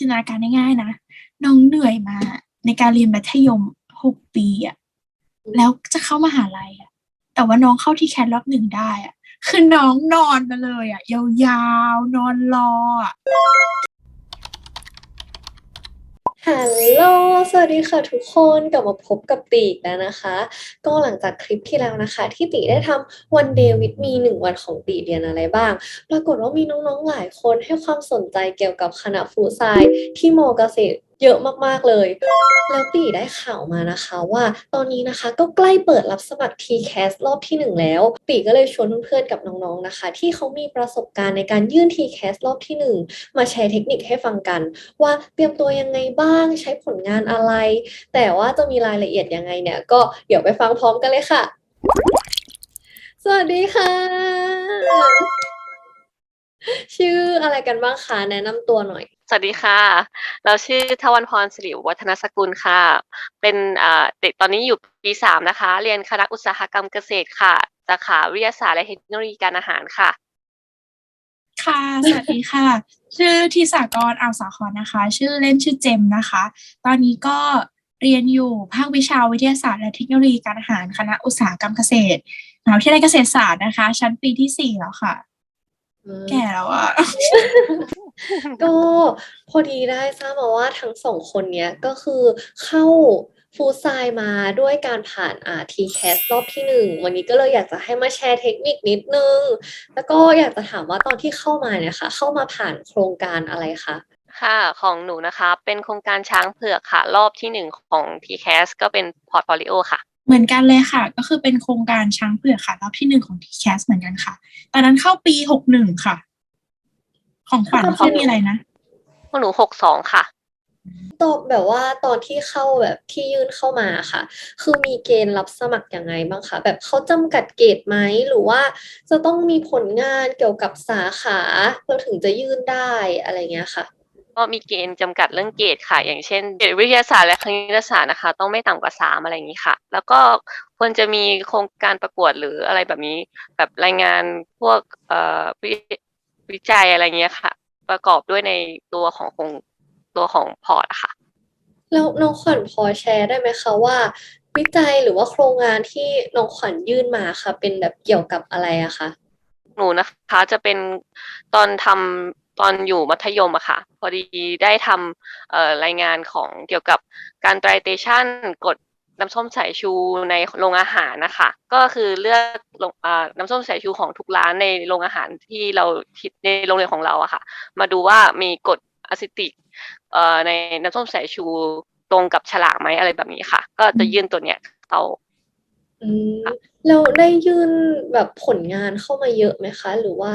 จินตนาการง่ายๆนะน้องเหนื่อยมา ในการเรียนมัธยมหกปีอะแล้วจะเข้ามหาลัยอะแต่ว่าน้องเข้าที่แคทรอบหนึ่งได้อะคือน้องนอนมาเลยอะยาวๆนอนรออะ ฮัลโหล สวัสดีค่ะทุกคน กลับมาพบกับตีอีกแล้วนะคะ ก็หลังจากคลิปที่แล้วนะคะ ที่ตีได้ทำ One Day with Me หนึ่งวันของตีเรียนอะไรบ้าง ปรากฏว่ามีน้องๆหลายคนให้ความสนใจเกี่ยวกับคณะฟูซายที่มอเกษตร เยอะมากๆเลย แล้วตีได้ข่าวมานะคะว่าตอนนี้นะคะก็ใกล้เปิดรับสมัคร TCAS รอบที่หนึ่งแล้วตีก็เลยชวนเพื่อนๆกับน้องๆนะคะ ที่เขามีประสบการณ์ในการยื่น TCAS รอบที่หนึ่งมาแชร์เทคนิคให้ฟังกัน ว่าเตรียมตัวยังไงบ้างใช้ผลงานอะไร แต่ว่าจะมีรายละเอียดยังไงเนี่ย ก็เดี๋ยวไปฟังพร้อมกันเลยค่ะ สวัสดีค่ะ ชื่ออะไรกันบ้างคะแนะนำตัวหน่อย สวัสดีค่ะ เราชื่อทวันพรสิริวัฒนสกุลค่ะ เป็นอ่าเด็กตอนนี้อยู่ปีสามนะคะ เรียนคณะอุตสาหกรรมเกษตรค่ะสาขาวิทยาศาสตร์และเทคโนโลยีการอาหารค่ะ ค่ะ สวัสดีค่ะ ชื่อทิสากรอ่าวสาครนะคะ ชื่อเล่นชื่อเจมส์นะคะ ตอนนี้ก็เรียนอยู่ภาควิชาวิทยาศาสตร์และเทคโนโลยีการอาหารคณะอุตสาหกรรมเกษตรมหาวิทยาลัยเกษตรศาสตร์นะคะ ชั้นปีที่สี่แล้วค่ะ แก่แล้วอะก็พอดีได้ทราบมาว่าทั้งสองคนเนี้ยก็คือเข้าฟูดไซน์มาด้วยการผ่านอ่า TCAS รอบที่หนึ่งวันนี้ก็เลยอยากจะให้มาแชร์เทคนิคนิดนึง แล้วก็อยากจะถามว่าตอนที่เข้ามาเนี่ยค่ะ เข้ามาผ่านโครงการอะไรคะค่ะของหนูนะคะ เป็นโครงการช้างเผือกค่ะ รอบที่หนึ่งของ TCAS ก็เป็นพอร์ตโฟลิโอค่ะ เหมือนกันเลยค่ะ ก็คือเป็นโครงการช้างเผือกค่ะรอบที่หนึ่งของ TCAS เหมือนกันค่ะ ตอนนั้นเข้าปีหกหนึ่งค่ะ ของขวัญที่มีอะไรนะพวกหนูหกสองค่ะตอบแบบว่าตอนที่เข้าแบบที่ยื่นเข้ามาค่ะ คือมีเกณฑ์รับสมัครยังไงบ้างคะแบบเขาจำกัดเกรดไหมหรือว่าจะต้องมีผลงานเกี่ยวกับสาขาเราถึงจะยื่นได้อะไรเงี้ยค่ะ ก็มีเกณฑ์จำกัดเรื่องเกรดค่ะ อย่างเช่นเกรดวิทยาศาสตร์และคณิตศาสตร์นะคะ ต้องไม่ต่ำกว่าสามอะไรอย่างนี้ค่ะ แล้วก็ควรจะมีโครงการประกวดหรืออะไรแบบนี้ แบบรายงานพวกเอ่อวิวิจัยอะไรเงี้ยค่ะ ประกอบด้วยในตัวของโครงตัวของพอร์ตอะค่ะแล้วน้องขวัญพอแชร์ได้ไหมคะว่า วิจัยหรือว่าโครงงานที่น้องขวัญยื่นมาค่ะ เป็นแบบเกี่ยวกับอะไรอะคะหนูนะคะจะเป็นตอนทำตอนอยู่มัธยมอะค่ะ พอดีได้ทำรายงานของเกี่ยวกับการไตรเตชันกดน้ำส้มสายชูในโรงอาหารนะคะ ก็คือเลือกอน้ำส้มสายชูของทุกร้านในโรงอาหารที่เราในโรงเรียนของเราอะค่ะ มาดูว่ามีกรดอะซิติกในน้ำส้มสายชูตรงกับฉลากไหมอะไรแบบนี้ค่ะ ก็จะยื่นตัวเนี้ยเข้าอืมแล้วได้ยื่นแบบผลงานเข้ามาเยอะไหมคะ หรือว่า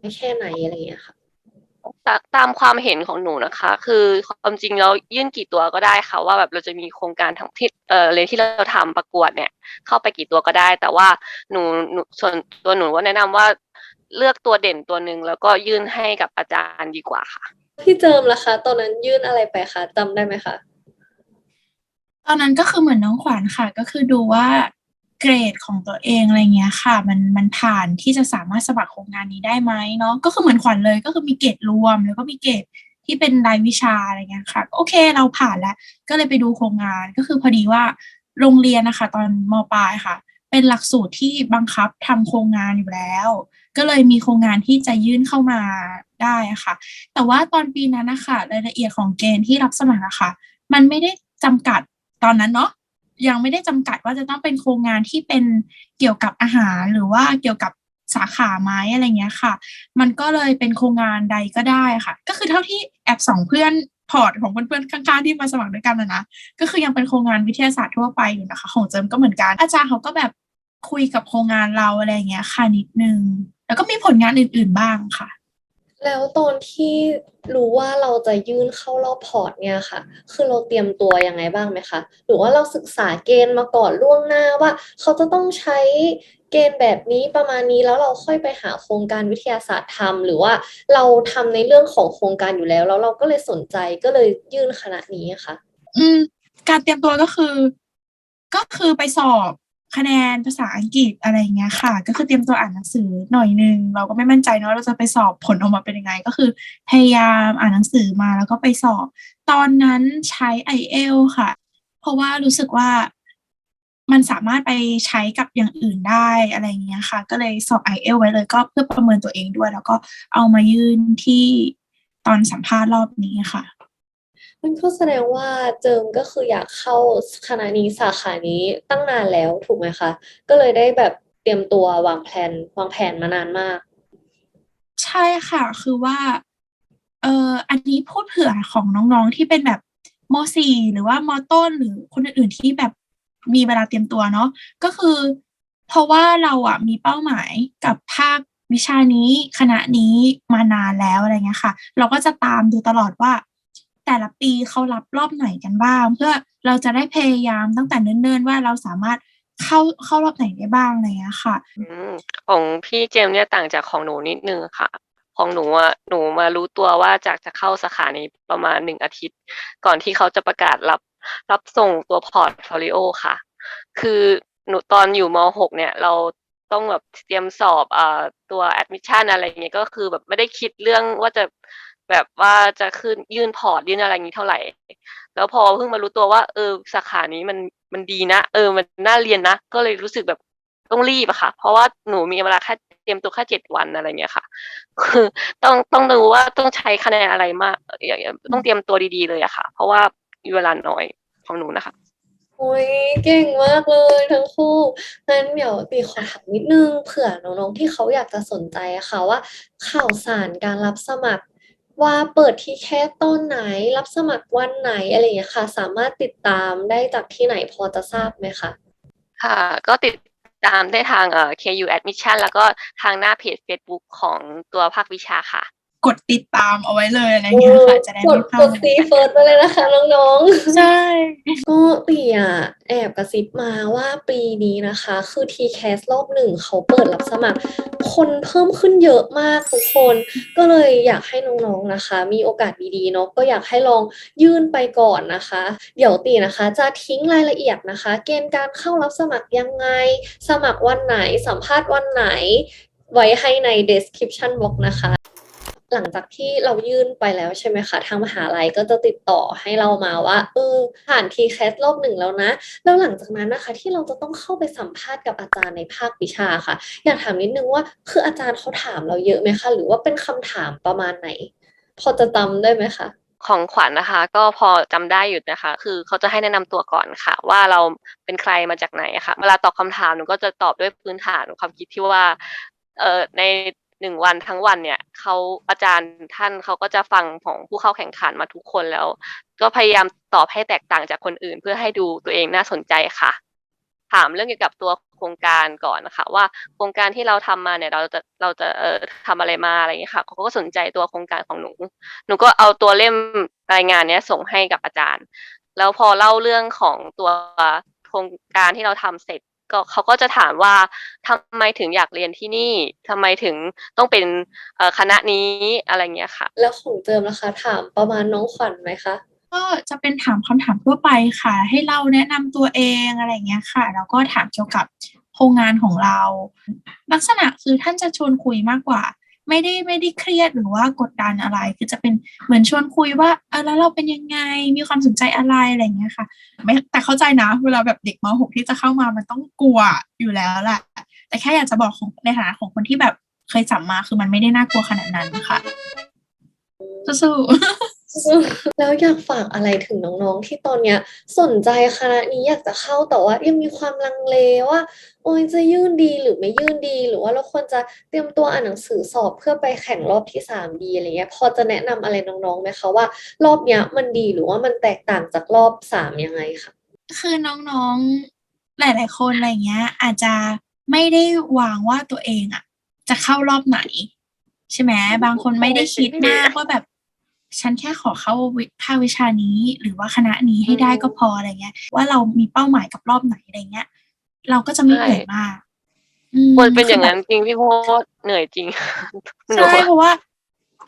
ไม่แค่ไหนอะไรเงี้ยค่ะ ตาตามความเห็นของหนูนะคะ คือความจริงเรายื่นกี่ตัวก็ได้ค่ะว่าแบบเราจะมีโครงการทั้งที่เอ่อเรียนที่เราทำประกวดเนี่ย เข้าไปกี่ตัวก็ได้ แต่ว่าหนูหนูส่วนตัวหนูว่าแนะนำว่าเลือกตัวเด่นตัวหนึ่งแล้วก็ยื่นให้กับอาจารย์ดีกว่าค่ะ พี่เจิมล่ะคะ ตอนนั้นยื่นอะไรไปคะจำได้ไหมคะตอนนั้นก็คือเหมือนน้องขวัญค่ะ ก็คือดูว่า เกรดของตัวเองอะไรเงี้ยค่ะ มันมันผ่านที่จะสามารถสมัครโครงงานนี้ได้ไหมเนาะก็คือเหมือนขวัญเลยก็คือมีเกรดรวม แล้วก็มีเกรดที่เป็นรายวิชาอะไรเงี้ยค่ะโอเคเราผ่านแล้ว ก็เลยไปดูโครงงานก็คือพอดีว่าโรงเรียนนะคะ ตอนมปลายค่ะ เป็นหลักสูตรที่บังคับทำโครงงานอยู่แล้ว ก็เลยมีโครงงานที่จะยื่นเข้ามาได้ค่ะ แต่ว่าตอนปีนั้นนะคะรายละเอียดของเกณฑ์ที่รับสมัครอะค่ะ มันไม่ได้จำกัดตอนนั้นเนาะ ยังไม่ได้จำกัดว่าจะต้องเป็นโครงงานที่เป็นเกี่ยวกับอาหารหรือว่าเกี่ยวกับสาขาไม้อะไรเงี้ยค่ะ มันก็เลยเป็นโครงงานใดก็ได้ค่ะ ก็คือเท่าที่แอบส่องเพื่อนพอร์ตของเพื่อนๆข้างๆที่มาสมัครด้วยกันนะนะ ก็คือยังเป็นโครงงานวิทยาศาสตร์ทั่วไปอยู่นะคะ ของเจิมก็เหมือนกัน อาจารย์เขาก็แบบคุยกับโครงงานเราอะไรเงี้ยค่ะนิดนึง แล้วก็มีผลงานอื่น ๆบ้างค่ะ แล้วตอนที่รู้ว่าเราจะยื่นเข้ารอบพอร์ตเนี่ยค่ะ คือเราเตรียมตัวยังไงบ้างไหมคะ หรือว่าเราศึกษาเกณฑ์มาก่อนล่วงหน้าว่า เขาจะต้องใช้เกณฑ์แบบนี้ประมาณนี้แล้วเราค่อยไปหาโครงการวิทยาศาสตร์ทำหรือว่าเราทำในเรื่องของโครงการอยู่แล้ว แล้วเราก็เลยสนใจก็เลยยื่นคณะนี้ค่ะ อืม การเตรียมตัวก็คือ ก็คือไปสอบ คะแนนภาษาอังกฤษอะไรอย่างเงี้ยค่ะ ก็คือเตรียมตัวอ่านหนังสือหน่อยนึง เราก็ไม่มั่นใจเนอะเราจะไปสอบผลออกมาเป็นยังไง ก็คือพยายามอ่านหนังสือมาแล้วก็ไปสอบ ตอนนั้นใช้ i อเอลค่ะ เพราะว่ารู้สึกว่ามันสามารถไปใช้กับอย่างอื่นได้อะไรอย่างเงี้ยค่ะ ก็เลยสอบ i อเอลไว้เลยก็เพื่อประเมินตัวเองด้วย แล้วก็เอามายื่นที่ตอนสัมภาษณ์รอบนี้ค่ะ มันก็แสดงว่าเจิมก็คืออยากเข้าคณะนี้สาขานี้ตั้งนานแล้วถูกไหมคะ ก็เลยได้แบบเตรียมตัววางแผนวางแผนมานานมาก ใช่ค่ะคือว่าเอ่ออันนี้พูดเผื่อของน้องๆที่เป็นแบบม .4 หรือว่ามต้นหรือคนอื่นๆที่แบบมีเวลาเตรียมตัวเนาะก็คือ เพราะว่าเราอะมีเป้าหมายกับภาควิชานี้คณะนี้มานานแล้วอะไรเงี้ยค่ะ เราก็จะตามดูตลอดว่า แต่ละปีเขารับรอบไหนกันบ้าง เพื่อเราจะได้พยายามตั้งแต่เนิ่นๆว่าเราสามารถเข้าเข้ารอบไหนได้บ้างอะไรเงี้ยค่ะของพี่เจมส์เนี่ยต่างจากของหนูนิดนึงค่ะ ของหนูอะหนูมารู้ตัวว่าจากจะเข้าสาขานี้ประมาณหนึ่งอาทิตย์ ก่อนที่เขาจะประกาศรับรับส่งตัวพอร์ตโฟลิโอค่ะ คือหนูตอนอยู่ม .6 เนี่ยเราต้องแบบเตรียมสอบอ่าตัวแอดมิชชั่นอะไรเงี้ยก็คือแบบไม่ได้คิดเรื่องว่าจะ แบบว่าจะขึ้นยื่นพอร์ตยื่นอะไรนี้เท่าไหร่ แล้วพอเพิ่งมารู้ตัวว่า เออสาขานี้มันมันดีนะ เออ มันน่าเรียนนะ ก็เลยรู้สึกแบบต้องรีบอะค่ะ เพราะว่าหนูมีเวลาแค่เตรียมตัวแค่เจ็ดวันอะไรเงี้ยค่ะ คือต้องต้องดูว่าต้องใช้คะแนนอะไรมากอย่างต้องเตรียมตัวดีๆเลยอะค่ะ เพราะว่าเวลาน้อยของหนูนะคะโอ้ยเก่งมากเลยทั้งคู่งั้นเดี๋ยวตีขอถามนิดนึงเผื่อน้องๆที่เขาอยากจะสนใจอะค่ะว่า ข่าวสารการรับสมัคร ว่าเปิดที่แค่ต้นไหนรับสมัครวันไหนอะไรอย่างเงี้ยค่ะ สามารถติดตามได้จากที่ไหนพอจะทราบไหมคะค่ะ ก็ติดตามได้ทางเอ่อ KU Admission แล้วก็ทางหน้าเพจ Facebook ของตัวภาควิชาค่ะ กดติดตามเอาไว้เลยอะไรเงี้ยค่ะจะได้กดไม่พลากดดซีเฟิร์สไปเลยนะคะน้องๆใช่ก็ตีอะแอบกระซิบมาว่าปีนี้นะคะ คือ TCAS รอบหนึ่งเขาเปิดรับสมัคร คนเพิ่มขึ้นเยอะมากทุกคน ก็เลยอยากให้น้องๆนะคะ มีโอกาสดีๆเนาะก็อยากให้ลองยื่นไปก่อนนะคะ เดี๋ยวตีนะคะจะทิ้งรายละเอียดนะคะ เกณฑ์การเข้ารับสมัครยังไง สมัครวันไหนสัมภาษณ์วันไหน ไว้ให้ใน description box นะคะ หลังจากที่เรายื่นไปแล้วใช่ไหมคะ ทางมหาลัยก็จะติดต่อให้เรามาว่า เออ ผ่าน TCAS รอบหนึ่งแล้วนะ แล้วหลังจากนั้นนะคะ ที่เราจะต้องเข้าไปสัมภาษณ์กับอาจารย์ในภาควิชาค่ะ อยากถามนิดนึงว่า คืออาจารย์เขาถามเราเยอะไหมคะ หรือว่าเป็นคำถามประมาณไหน พอจะจำได้ไหมคะของขวัญนะคะ ก็พอจำได้อยู่นะคะ คือเขาจะให้แนะนำตัวก่อนค่ะ ว่าเราเป็นใครมาจากไหนะค่ะ เวลาตอบคำถามหนูก็จะตอบด้วยพื้นฐานความคิดที่ว่าเอ่อใน หนึ่งวันทั้งวันเนี่ยเขาอาจารย์ท่านเขาก็จะฟังของผู้เข้าแข่งขันมาทุกคนแล้ว ก็พยายามตอบให้แตกต่างจากคนอื่น เพื่อให้ดูตัวเองน่าสนใจค่ะ ถามเรื่องเกี่ยวกับตัวโครงการก่อนนะคะ ว่าโครงการที่เราทำมาเนี่ยเราจะเราจะเอ่อทำอะไรมาอะไรอย่างเงี้ค่ะเขาก็สนใจตัวโครงการของหนู หนูก็เอาตัวเล่มรายงานเนี้ยส่งให้กับอาจารย์ แล้วพอเล่าเรื่องของตัวโครงการที่เราทำเสร็จ ก็เขาก็จะถามว่าทำไมถึงอยากเรียนที่นี่ทำไมถึงต้องเป็นเอ่อคณะนี้อะไรเงี้ยค่ะ แล้วของเจิมนะคะ ถามประมาณน้องขวัญไหมคะก็จะเป็นถามคำถามทั่วไปค่ะ ให้เราแนะนำตัวเองอะไรเงี้ยค่ะ แล้วก็ถามเกี่ยวกับโครงงานของเรา ลักษณะคือท่านจะชวนคุยมากกว่า ไม่ได้ไม่ได้เครียดหรือว่ากดดันอะไร คือจะเป็นเหมือนชวนคุยว่าเออแล้วเราเป็นยังไงมีความสนใจอะไรอะไรเงี้ยค่ะไม่แต่เข้าใจนะ เวลาแบบเด็กมหกที่จะเข้ามามันต้องกลัวอยู่แล้วแหละแต่แค่อยากจะบอกของในฐานะของคนที่แบบเคยจับมาคือมันไม่ได้น่ากลัวขนาดนั้นค่ะสู้ๆ แล้วอยากฝากอะไรถึงน้องๆ ที่ตอนเนี้ยสนใจคณะนี้อยากจะเข้าแต่ว่ายังมีความลังเลว่า โอ้ยจะยื่นดีหรือไม่ยื่นดี หรือว่าเราควรจะเตรียมตัวอ่านหนังสือสอบเพื่อไปแข่งรอบที่สามดีอะไรเงี้ยพอจะแนะนำอะไรน้องๆไหมคะว่า รอบเนี้ยมันดีหรือว่ามันแตกต่างจากรอบสามยังไงคะคือน้องๆหลาย ๆ คนอะไรเงี้ย อาจจะไม่ได้วางว่าตัวเองอะจะเข้ารอบไหน ใช่ไหมบางคนไม่ได้คิดมากว่าแบบ ฉันแค่ขอเข้าวิภาควิชานี้หรือว่าคณะนี้ให้ได้ก็พออะไรเงี้ย ว่าเรามีเป้าหมายกับรอบไหนอะไรเงี้ย เราก็จะไม่เหนื่อยมากอืมควรเป็นอย่างคืแบบนั้นจริงพี่โพสเหนื่อยจริงหนูใช่เพราะว่า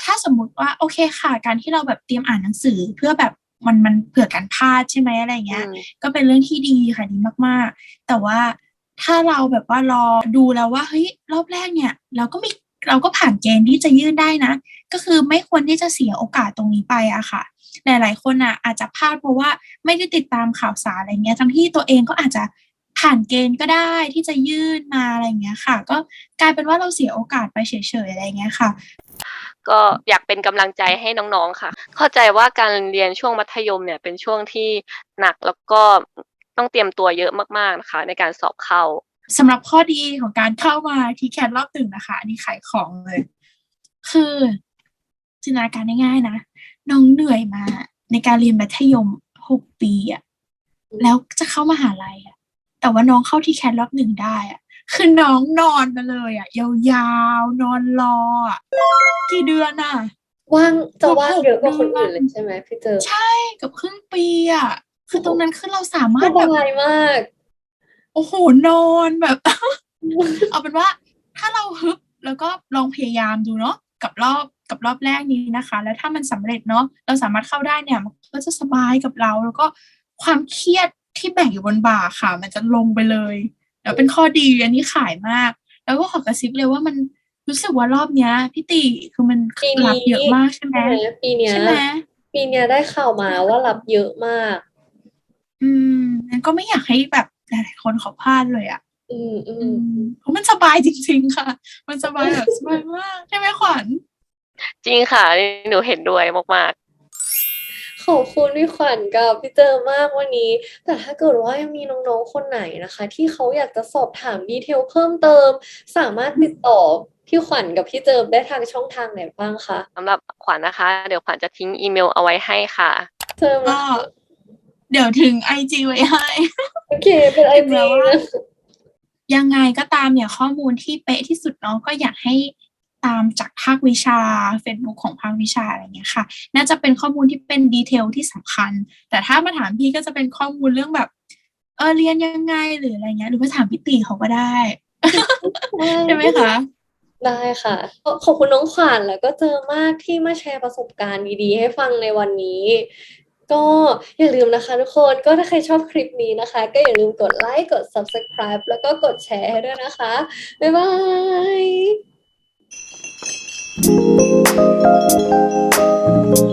ถ้าสมมุติว่า โอเคค่ะ การที่เราแบบเตรียมอ่านหนังสือเพื่อแบบมันมันเผื่อการพลาดใช่ไหมอะไรเงี้ยอืมก็เป็นเรื่องที่ดีค่ะดีมาก ๆ แต่ว่าถ้าเราแบบว่ารอดูแล้วว่าเฮ้ยรอบแรกเนี่ย เราก็มี เราก็ผ่านเกณฑ์ที่จะยื่นได้นะ ก็คือไม่ควรที่จะเสียโอกาสตรงนี้ไปอะค่ะ หลาย ๆ คนอะอาจจะพลาดเพราะว่าไม่ได้ติดตามข่าวสารอะไรเงี้ยทั้งที่ตัวเองก็อาจจะผ่านเกณฑ์ก็ได้ที่จะยื่นมาอะไรเงี้ยค่ะ ก็กลายเป็นว่าเราเสียโอกาสไปเฉย ๆ อะไรเงี้ยค่ะ ก็อยากเป็นกำลังใจให้น้องๆค่ะ เข้าใจว่าการเรียนช่วงมัธยมเนี่ยเป็นช่วงที่หนักแล้วก็ต้องเตรียมตัวเยอะมากๆนะคะในการสอบเข้า สำหรับข้อดีของการเข้ามาทีแคทรอบตึงนะคะอันนี้ขายของเลย คือจินตนาการง่ายๆนะน้องเหนื่อยมา ในการเรียนมัธยมหกปีอะแล้วจะเข้ามหาลัยอะแต่ว่าน้องเข้าทีแคทรอบหนึ่งได้อะคือน้องนอนมาเลยอะยาวๆนอนรออะกี่เดือนอะว่างจะว่างเยอะกว่าคนเดือื่อนนเลยใช่ไหมพี่เจอ ใช่เกับครึ่งปีอะคือตรงนั้นคือเราสามารสถแบบบายมาก โอ้โหนอนแบบ เอาเป็นว่าถ้าเราฮึบแล้วก็ลองพยายามดูเนาะกับรอบกับรอบแรกนี้นะคะ แล้วถ้ามันสำเร็จเนาะเราสามารถเข้าได้เนี่ยมันก็จะสบายกับเรา แล้วก็ความเครียดที่แบ่งอยู่บนบ่าค่ะ มันจะลงไปเลยแล้วเป็นข้อดีอันนี้ขายมาก แล้วก็ขอกระซิบเลยว่ามันรู้สึกว่ารอบเนี้ยพี่ติคือมันปีนี้รับเยอะมากใช่ไหมใช่ไหมปีเนี้ยใช่ไหมปีเนี้ยได้ข่าวมาว่ารับเยอะมาก อืมงั้นก็ไม่อยากให้แบบห ลายๆคนเขาพลาดเลยอะอืมอือืมมเพราะมันสบายจริง ๆ ค่ะ มันสบายแบบสบายมากใช่ไหมขวัญจริงค่ะหนูเห็นด้วยมากขอบคุณพี่ขวัญกับพี่เจอมากวันนี้ แต่ถ้าเกิดว่ายังมีน้องๆคนไหนนะคะ ที่เขาอยากจะสอบถามดีเทลเพิ่มเติม สามารถติดต่อพี่ขวัญกับพี่เจิมได้ทางช่องทางไหนบ้างคะๆสำหรับขวัญนะคะ เดี๋ยวขวัญจะทิ้งอีเมลเอาไว้ให้ค่ะเจิมก็นะคะเดี๋ยวถึงไอจีไว้ให้ โอเคเป็นไอถึงแม้จีว่านะยังไงก็ตามเนี่ยข้อมูลที่เป๊ะที่สุดเนาะก็อยากให้ตามจากภาควิชา Facebook ของภาควิชาอะไรเงี้ยค่ะ น่าจะเป็นข้อมูลที่เป็นดีเทลที่สำคัญ แต่ถ้ามาถามพี่ก็จะเป็นข้อมูลเรื่องแบบเออเรียนยังไงหรืออะไรเงี้ยหรือมาถามพี่ตีเขาก็ได้ใช่ไหมคะได้ค่ะก็ขอบคุณน้องขวัญแล้วก็เจอมากที่มาแชร์ประสบการณ์ดีๆให้ฟังในวันนี้ ก็อย่าลืมนะคะทุกคนก็ถ้าใครชอบคลิปนี้นะคะ ก็อย่าลืมกดไลค์กด subscribe แล้วก็กดแชร์ให้ด้วยนะคะ บ๊ายบาย